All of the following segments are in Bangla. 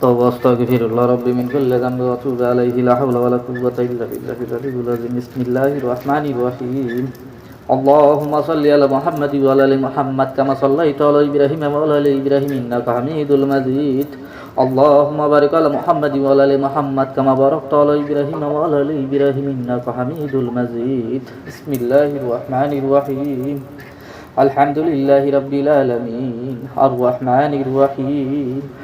توبة واستغفر. الله ربي من كل ذنب وأتوب عليه. لا حول ولا قوة إلا بالله العلي العظيم. بسم الله الرحمن الرحيم. اللهم صل على محمد وعلى آل محمد كما صليت على إبراهيم وعلى آل إبراهيم. إنك حميد مجيد. اللهم بارك على محمد وعلى آل محمد كما باركت على إبراهيم وعلى آل إبراهيم. إنك حميد مجيد. بسم الله الرحمن الرحيم. الحمد لله رب العالمين. الرحمن الرحيم.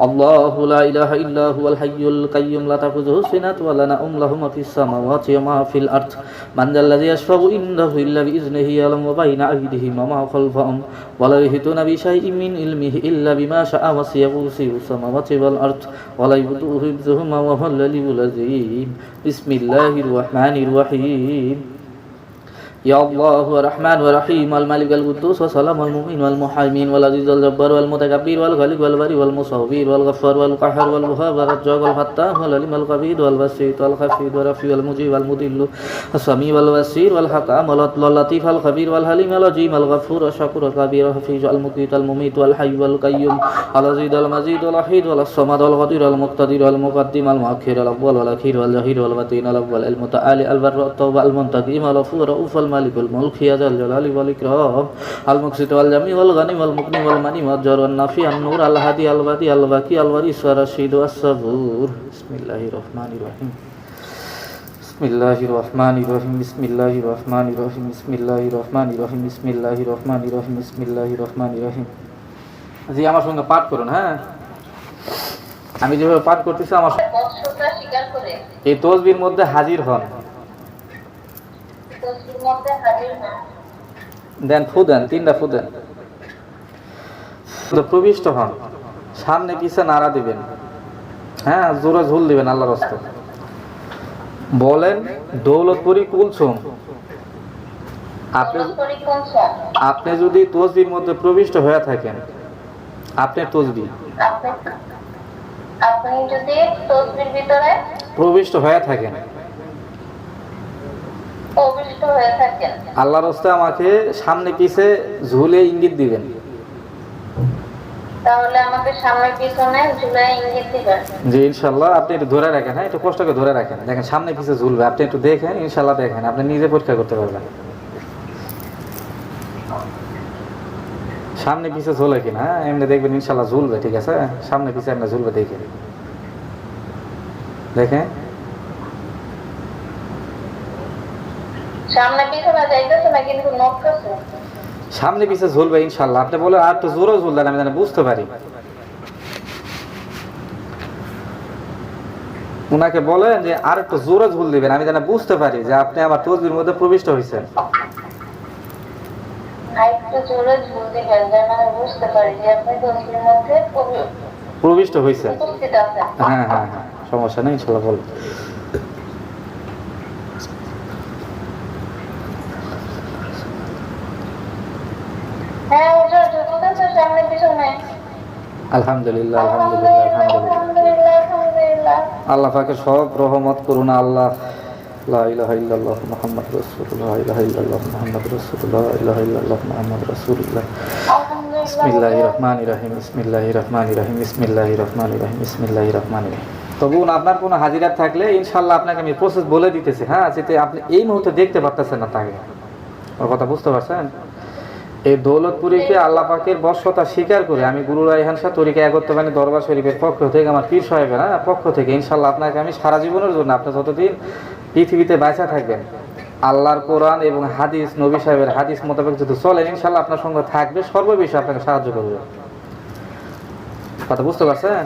الله لا إله إلا هو الحي القيوم لا تأخذه سنة ولا نوم له ما في السماوات وما في الأرض من ذا الذي يشفع عنده إلا بإذنه يعلم بين أيديهم وما خلفهم ولا يحيطون بشيء من علمه إلا بما شاء وسع كرسيه السماوات والأرض ولا يؤوده حفظهما وهو العلي العظيم بسم الله الرحمن الرحيم يا الله الرحمن الرحيم الملك القدوس والسلام المؤمن والمحيمين والعزيز الجبار والمتكبر والخالق والبري والمصور والغفار والقهار والوهاب والرجاق والفتاح والعليم الخبير والبسيط والخفيض والرفيع والمجيب والمضل السميع والبصير والحكام واللطيف الخبير والحليم العظيم الغفور الشكور الكبير الحفيظ المقيت المميت والحي والقيوم العزيز المزيد الوحيد والصمد والقدير المقتدر المقدم المؤخر الاول والاخير والظهير والباطن الاول المتعالي البر التوبه المنتقم الغفور الرؤوف المالك الملك يا ذا الجلال والإكرام المقسط والجميع والغني والمغني والمني والجار والنافي النور الهادي البدي الباقي الوريث والرشيد والصبور بسم الله الرحمن الرحيم بسم الله الرحمن الرحيم بسم الله الرحمن الرحيم بسم الله الرحمن الرحيم بسم الله الرحمن الرحيم بسم الله الرحمن الرحيم জি আমার সঙ্গে পাঠ করুন হ্যাঁ আমি যেভাবে পাঠ করতেছি আমার সঙ্গে- বৎসরটা স্বীকার করে এই তসবির মধ্যে হাজির হন দেন ফু দেন তিনটা ফু দেন। প্রবিষ্ট হন। সামনে পিছে নাড়া দিবেন। হ্যাঁ জোরে ঝুল দিবেন আল্লাহর হস্তে। বলেন দৌলতপুরি কুলসুম আপনি আপনি যদি তসবির মধ্যে প্রবিষ্ট হয়ে থাকেন আপনি তসবি। আপনি যদি তসবির ভিতরে প্রবিষ্ট হয়ে থাকেন। আল্লাহর হস্তে আমাকে সামনে পিছে ঝুলে ইঙ্গিত দিবেন। তাহলে আমাকে সামনে পিছনে ইঙ্গিত দিবেন। আপনি একটু ধরে রাখেন হ্যাঁ? একটু কষ্ট করে ধরে রাখেন। দেখেন সামনে পিছে ঝুলবে। আপনি একটু দেখেন ইনশাল্লাহ দেখেন। আপনি নিজে পরীক্ষা করতে পারবেন। সামনে পিছে ঝোলে কিনা হ্যাঁ? এমনি দেখবেন ইনশাল্লাহ ঝুলবে ঠিক আছে? সামনে পিছে এমনি ঝুলবে দেখে দেখেন? সামনে পিছনে যাইতেছে না কিন্তু নড়তেছে। সামনে পিছে ঝুলবে ইনশাল্লাহ আপনি বলে আর একটু জোরও ঝুললেন আমি যেন বুঝতে পারি। ওনাকে বলেন যে আর একটু জোরে ঝুল দিবেন আমি যেন বুঝতে পারি যে আপনি আমার তসবির মধ্যে প্রবিষ্ট হয়েছেন প্রবি- প্রবিষ্ট আছেন। হ্যাঁ হ্যাঁ হ্যাঁ সমস্যা নেই ইনশাল্লাহ বল হ্যাঁ ওটা ঝুলতেছে সামনে পিছনে আলহামদুলিল্লাহ আলহামদুলিল্লাহ আলহামদুলিল্লাহ। আল্লাহ পাকে সব রহমত করুন আল্লাহ। মুহাম্মদ মুহাম্মদ রহিম বিসমিল্লাহির রহমানির রহিম আপনার কোনো হাজিরা থাকলে ইনশাল্লাহ আপনাকে আমি প্রসেস বলে দিতেছি। হ্যাঁ যেতে আপনি এই মুহূর্তে দেখতে পারতেছেন না তাকে। ওর কথা বুঝতে পারছেন? এই দৌলতপুরীকে আল্লাহ পাকের বর্ষতা স্বীকার করে আমি গুরু রায়হান শাহ তরিকা একত্রবাণী দরবার শরীফের পক্ষ থেকে আমার পীর সাহেবের হ্যাঁ পক্ষ থেকে ইনশাল্লাহ আপনাকে আমি সারা জীবনের জন্য আপনি যতদিন পৃথিবীতে বাঁচা থাকবেন, আল্লাহর কোরআন এবং হাদিস, নবী সাহেবের হাদিস মোতাবেক যদি চলেন ইনশাল্লাহ আপনার সঙ্গে থাকবে, সর্ববিষয়ে আপনাকে সাহায্য করবে। কথা বুঝতে পারছেন?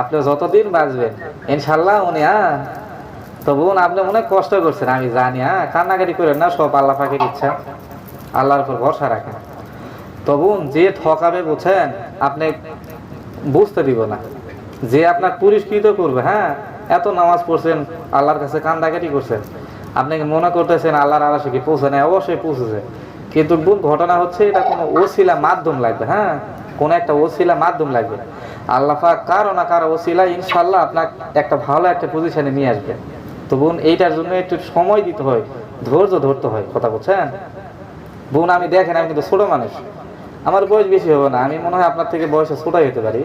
আপনি যতদিন বাঁচবেন ইনশাল্লাহ উনি হ্যাঁ তবু আপনি অনেক কষ্ট করছেন, আমি জানি হ্যাঁ কান্নাকাটি করেন না, সব আল্লাহ পাখির ইচ্ছা। আল্লাহর উপর ভরসা রাখেন। তবু যে ঠকাবে বুঝছেন, আপনি বুঝতে দিব না। যে আপনার পুরস্কৃত করবে হ্যাঁ এত নামাজ পড়ছেন, আল্লাহর কাছে কান্দাকাটি করছেন। আপনি কি মনে করতেছেন আল্লাহর আলাসে কি পৌঁছে নেই? অবশ্যই পৌঁছেছে। কিন্তু ভুল ঘটনা হচ্ছে, এটা কোনো ওসিলা মাধ্যম লাগবে হ্যাঁ কোনো একটা ওসিলা মাধ্যম লাগবে। আল্লাহ কারও না কারও ওসিলা ইনশাল্লাহ আপনার একটা ভালো একটা পজিশনে নিয়ে আসবে। তো বোন এইটার জন্য একটু সময় দিতে হয়, ধৈর্য ধরতে হয়, কথা বলছেন? বোন, আমি দেখেন, আমি কিন্তু ছোট মানুষ। আমার বয়স বেশি হবে না, আমি মনে হয় আপনার থেকে বয়সে ছোটাই হতে পারি।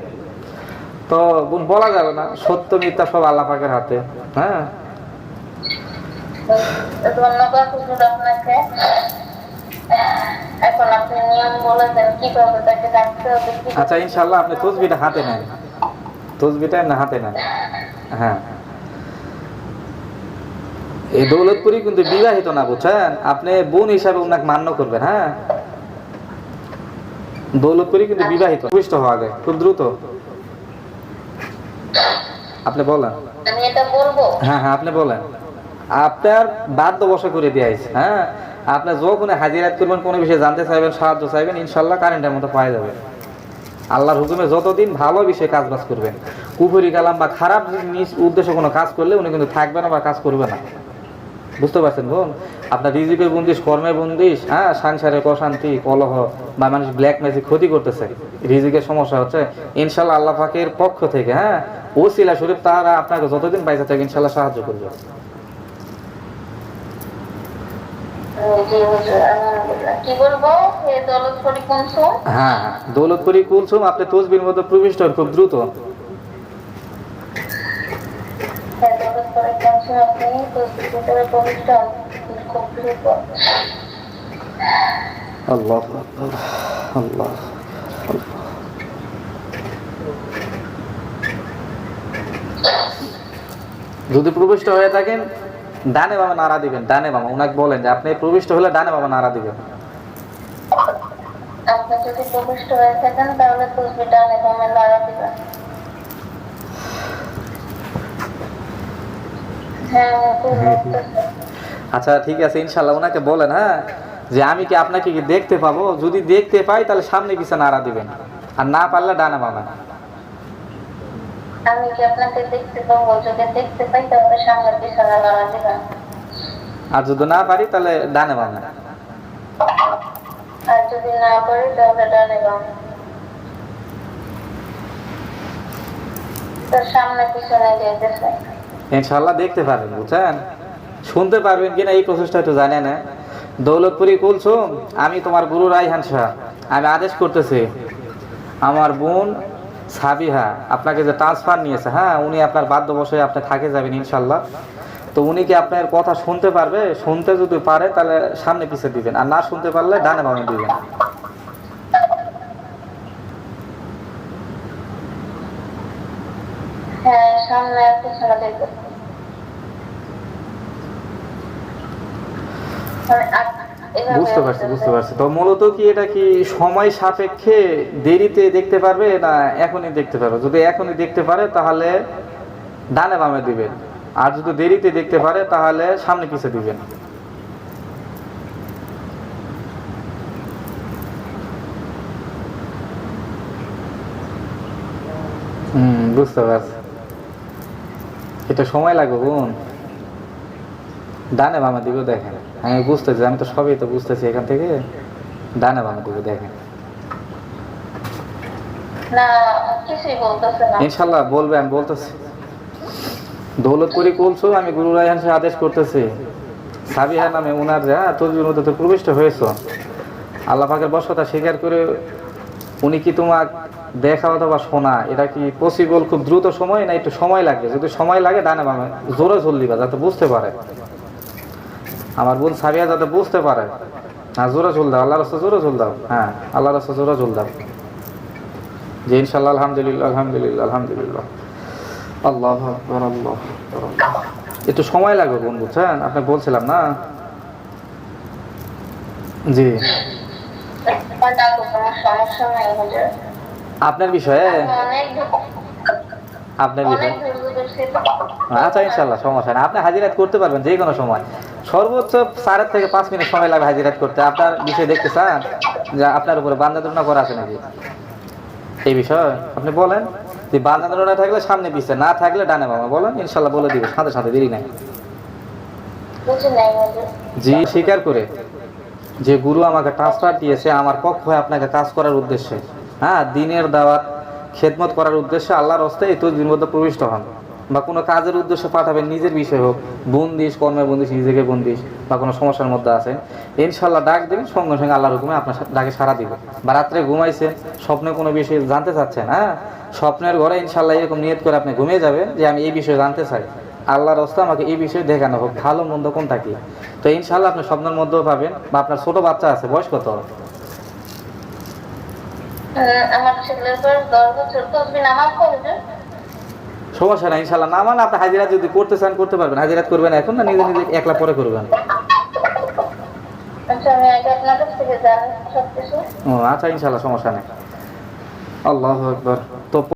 তো বোন, বলা যাবে না, সত্য মিথ্যা সব আল্লাহ পাকের হাতে হ্যাঁ? আচ্ছা ইনশাল্লাহ আপনি তসবিটা হাতে নেন। তসবিটা এমনি হাতে নেন। হ্যাঁ। এই দৌলতপুরি কিন্তু বিবাহিত না বুঝছেন? আপনি বোন হিসাবে ওনাকে মান্য করবেন হ্যাঁ? দৌলতপুরি কিন্তু বিবাহিত পুষ্ট হওয়া আগে খুব দ্রুত। আপনি বলেন। হ্যাঁ হ্যাঁ আপনি বলেন। আপনার বাধ্য বসা করে হ্যাঁ? আপনি যখন হাজিরাত করবেন কোনো বিষয়ে জানতে চাইবেন সাহায্য চাইবেন ইনশাল্লাহ কারেন্টের মতো পাওয়া যাবে। আল্লাহর হুকুমে যতদিন ভালো বিষয়ে কাজ বাজ করবেন কুফুরি কালাম বা খারাপ উদ্দেশ্যে কোনো কাজ করলে উনি কিন্তু থাকবে না বা কাজ করবে না। বুঝতে পারছেন বোন? আপনার রিজিকের বন্দিশ কর্মের বন্দিশ হ্যাঁ সংসারের অশান্তি কলহ বা মানুষ ব্ল্যাক ম্যাজিক ক্ষতি করতেছে। রিজিকের সমস্যা হচ্ছে ইনশাল্লাহ আল্লাহ পাকের পক্ষ থেকে হ্যাঁ ও শিলা শরীফ তারা আপনাকে যতদিন পাইছে থাকে ইনশাল্লাহ সাহায্য করবে। হ্যাঁ হ্যাঁ দৌলতপুরি কুলসুম আপনি তসবির মধ্যে প্রবিষ্ট খুব দ্রুত হে দৌলত করি কুমসু আপনি তসবির ভিতরে প্রবিষ্ট হন। খুব দ্রুত আল্লাহ আল্লাহ যদি প্রবিষ্ট হয়ে থাকেন, ডানে বাবা নাড়া দিবেন, ডানে বাবা ওনাকে বলেন যে, আপনি প্রবিষ্ট হলে ডানে বাবা নাড়া দিবেন। আপনি যদি প্রবিষ্ট হয়ে থাকেন, তাহলে তসবিটা নিগমে লাগা দিবেন হ্যাঁ খুব বলতেছে। আচ্ছা ঠিক আছে ইনশাল্লাহ ওনাকে বলেন হ্যাঁ যে আমি কি আপনাকে কি দেখতে পাবো? যদি দেখতে পাই তাহলে সামনে পিছনে নাড়া দিবেন। আর না পারলে ডানে বাবা আমি কি আপনাকে দেখতে পাবো? যদি দেখতে পাই তাহলে সামনের পিছনে লাগা দিবেন। আর যদি না পারি তাহলে ডানে বাবা আর যদি না পারি তাহলে ডানে বাম তার সামনে পিছনে যেতেছে ইনশাল্লাহ দেখতে পারবেন, বুঝছেন? শুনতে পারবেন কিনা এই প্রসেসটা একটু জানে না। দৌলতপুরি কুলসুম, আমি তোমার গুরু রাইহান শাহ। আমি আদেশ করতেছি, আমার বোন সাবিহা আপনাকে যে ট্রান্সফার নিয়েছে হ্যাঁ উনি আপনার বাধ্য বসে আপনি থাকে যাবেন ইনশাল্লাহ তো উনি কি আপনার কথা শুনতে পারবে? শুনতে যদি পারে, তাহলে সামনে পিছিয়ে দিবেন। আর না শুনতে পারলে ডানে বামে দিবেন। হ্যাঁ সামনে আর পিছনে বুঝতে পারছি বুঝতে পারছি। তো মূলত কি এটা কি সময় সাপেক্ষে দেরিতে দেখতে পারবে না এখনই দেখতে পারবে? যদি এখনই দেখতে পারে তাহলে ডানে বামে দিবেন। আর যদি দেরিতে দেখতে পারে তাহলে সামনে পিছে দিবেন। হুম বুঝতে পারছি। এটা সময় লাগবে বোন। ডানে বামে দিবে দেখেন। আমি বুঝতেছি আমি তো সবই তো বুঝতেছি এখান থেকে। ডানে বামে দিবে দেখেন। ইনশাল্লাহ বলবে আমি বলতেছি। দৌলতপুরি কুলসু আমি গুরু রায়হান সাহেব আদেশ করতেছি। সাবিহা নামে উনার যা তসবির মধ্যে তো প্রবিষ্ট হয়েছ। আল্লাহ পাকের বসতা স্বীকার করে উনি কি তোমার দেখা অথবা শোনা এটা কি পসিবল খুব দ্রুত সময় না একটু সময় লাগবে? যদি সময় লাগে ডানে বামে জোরে ঝুল দিবা যাতে বুঝতে পারে। আমার বোন সাবিয়া যাতে বুঝতে পারে। হ্যাঁ জোরে ঝুল দাও আল্লাহ রাস্তা জোরে ঝুল দাও। হ্যাঁ আল্লাহ রাস্তা জোরে ঝুল দাও। জি ইনশাল্লাহ আলহামদুলিল্লাহ আলহামদুলিল্লাহ আলহামদুলিল্লাহ। আল্লাহ আল্লাহ একটু সময় লাগবে বোন, বুঝছেন? আপনি বলছিলাম না? জি। আপনার বিষয়ে? আপনার বিষয়ে? আচ্ছা ইনশাল্লাহ সমস্যা নেই। আপনি হাজিরাত করতে পারবেন যে কোনো সময়। সর্বোচ্চ চারের থেকে পাঁচ মিনিট সময় লাগবে হাজিরাত করতে। আপনার বিষয় দেখতে চান যে আপনার উপরে বান্দা দুর্না করা আছে নাকি? এই বিষয়? আপনি বলেন। যে বান্দা দুর্না থাকলে সামনে পিছিয়ে না থাকলে ডানে বাবা বলেন, ইনশাল্লাহ বলে দিবে, সাথে সাথে, দেরি নাই। জি, স্বীকার করে। যে গুরু আমাকে ট্রান্সফার দিয়েছে, আমার পক্ষ হয়ে আপনাকে কাজ করার উদ্দেশ্যে। হ্যাঁ দিনের দাওয়াত, খেদমত করার উদ্দেশ্যে আল্লাহর হস্তে এই তসবির মধ্যে প্রবিষ্ট হন। বা কোনো কাজের উদ্দেশ্যে পাঠাবেন, নিজের বিষয় হোক, বন্দিশ কর্মে বন্দিশ, নিজেকে বন্দিশ বা কোনো সমস্যার মধ্যে আছেন, ইনশাল্লাহ ডাক দেবেন, সঙ্গে সঙ্গে আল্লাহর হুকুমে আপনার ডাকে সারা দিবে। বা রাত্রে ঘুমাইছেন স্বপ্নে কোনো বিষয় জানতে চাচ্ছেন হ্যাঁ? স্বপ্নের ঘরে ইনশাল্লাহ এরকম নিয়ত করে আপনি ঘুমিয়ে যাবেন যে আমি এই বিষয়ে জানতে চাই। আল্লাহর হস্তে আমাকে এই বিষয়ে দেখানো হোক, ভালো মন্দ কোনটা কি? তো ইনশাল্লাহ আপনি স্বপ্নের মধ্যেও পাবেন বা আপনার ছোট বাচ্চা আছে, বয়স কত? আমার ছেলের বয়স দশ বছর তসবি নামাজ পড়বে সমস্যা নাই ইনশাল্লাহ না মানে আপনি হাজিরাত যদি করতে চান করতে পারবেন। হাজিরাত করবেন এখন না নিজে নিজে একলা পরে করবেন? আচ্ছা ও আচ্ছা ইনশাল্লাহ সমস্যা নেই। আল্লাহ একবার তো